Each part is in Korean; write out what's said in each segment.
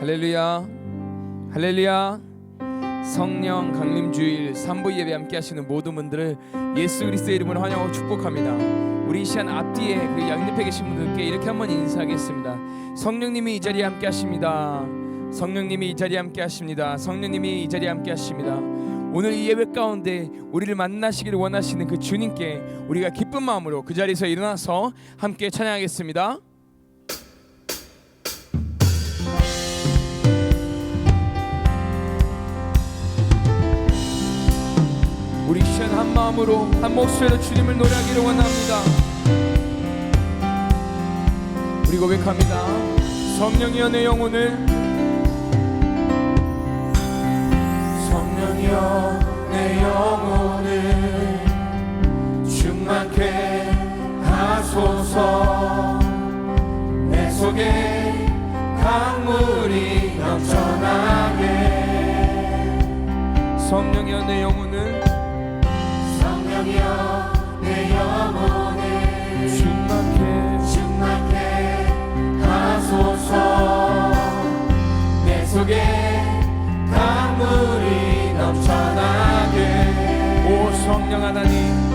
할렐루야. 할렐루야. 성령 강림 주일 3부 예배 함께 하시는 모든 분들을 예수 그리스도의 이름으로 환영하고 축복합니다. 우리 이 시간 앞뒤에 그 양옆에 계신 분들께 이렇게 한번 인사하겠습니다. 성령님이 이 자리에 함께 하십니다. 성령님이 이 자리에 함께 하십니다. 성령님이 이 자리에 함께 하십니다. 오늘 이 예배 가운데 우리를 만나시기를 원하시는 그 주님께 우리가 기쁜 마음으로 그 자리에서 일어나서 함께 찬양하겠습니다 한 마음으로 한 목소리로 주님을 노래하기를 원합니다. 우리 고백합니다. 성령이여 내 영혼을 성령이여 내 영혼을 충만케 하소서 내 속에 강물이 넘쳐나게 성령이여 내 영혼을 성령이여 내 영혼을 충만케 충만케 하소서. 내 속에 강물이 넘쳐나게. 오 성령 하나님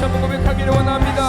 다시 한번 고백하기를 원합니다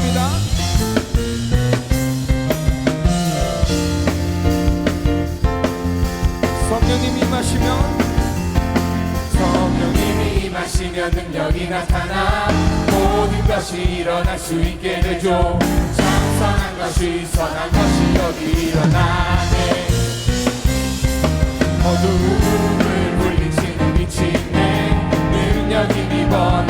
감사합니다. 성령님이 마시면 성령님이 마시면 능력이 나타나 모든 것이 일어날 수 있게 되죠 장성한 것이 선한 것이 여기 일어나네 어두움을 물리치는 빛이네 능력이 이번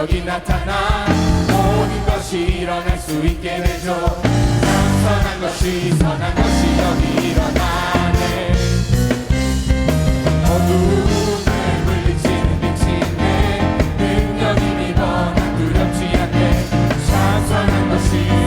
능력이 나타나 모든 것이 일어날 수 있게 되죠. 선한 것이 선한 것이 여기 일어나네. 어둠을 물리치는 빛이네. 능력이 밀어나 두렵지 않게 찬선한 것이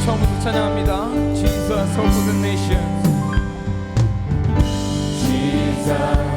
처음부터 찬양합니다. Jesus over the nations. Jesus.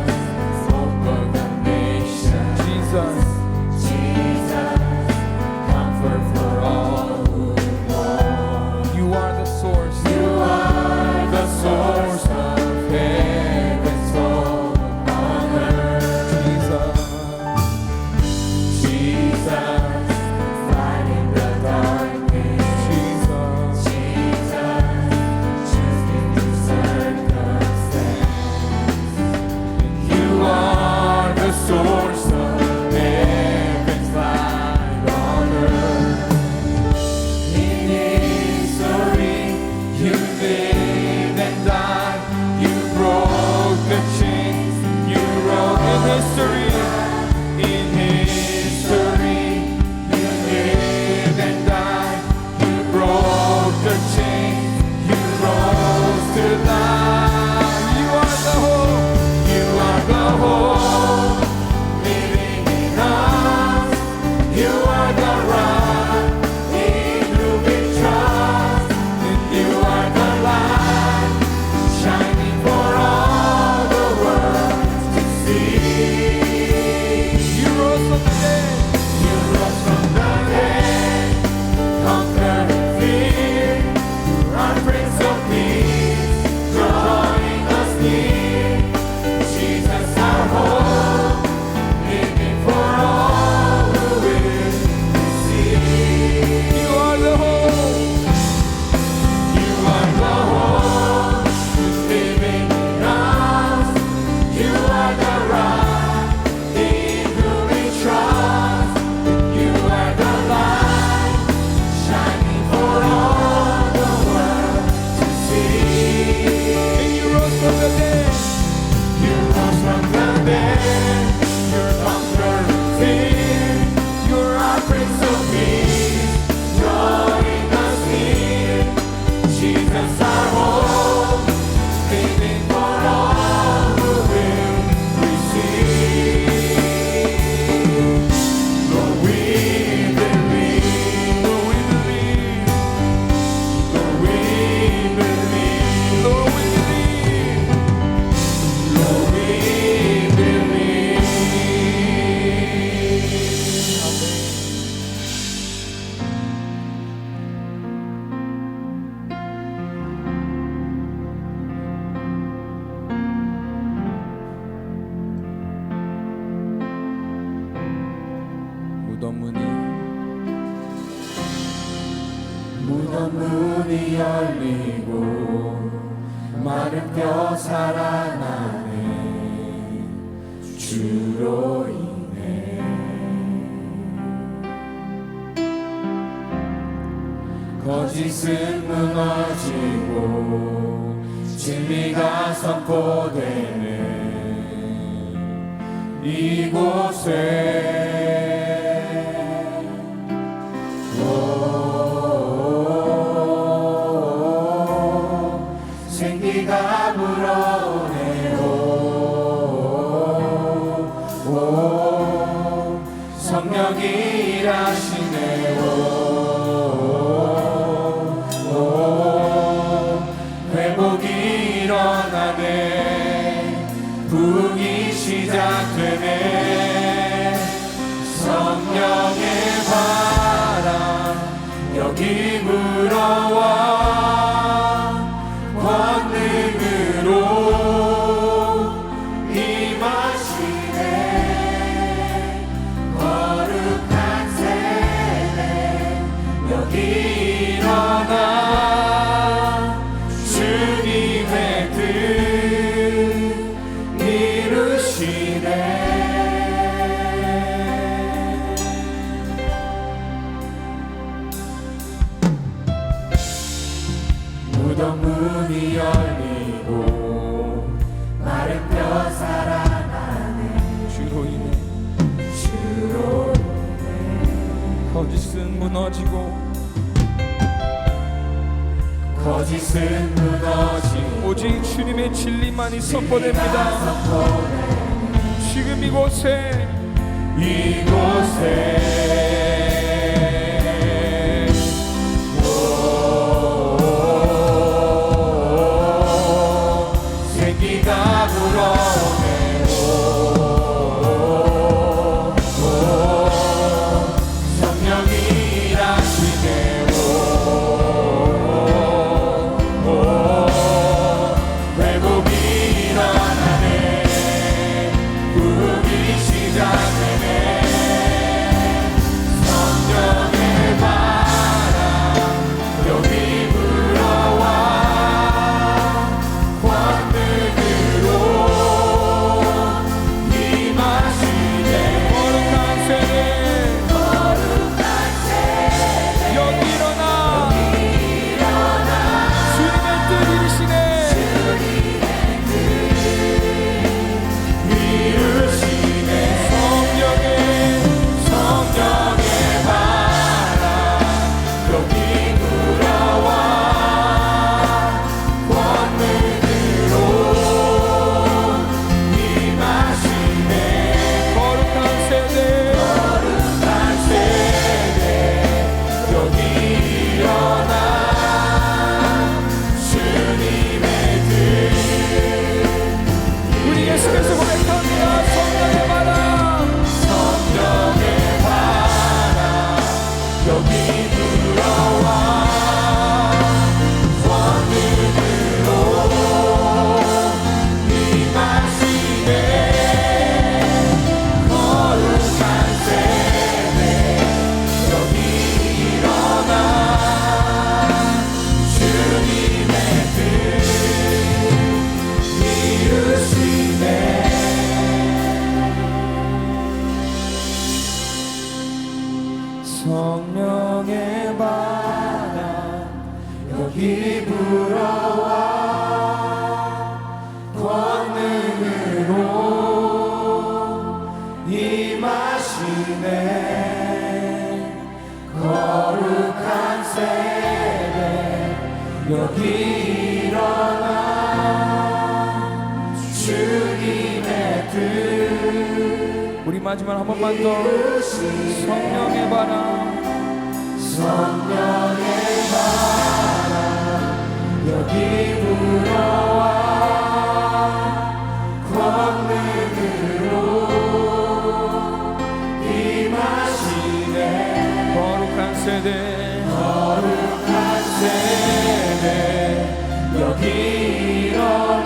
다른 뼈 살아나네. 주로 인해. 거짓은 무너지고 진리가 선포되네. 이곳에 성령이 일하시네 오, 오, 오 회복이 일어나네. 부흥이 시작되네. 성령의 바람 여기 불어와 Spirit. say. 성령의 바람. 성령의 바람. 여기 불어와. 권능으로 임하시네. 거룩한 세대. 거룩한 세대. 여기 일어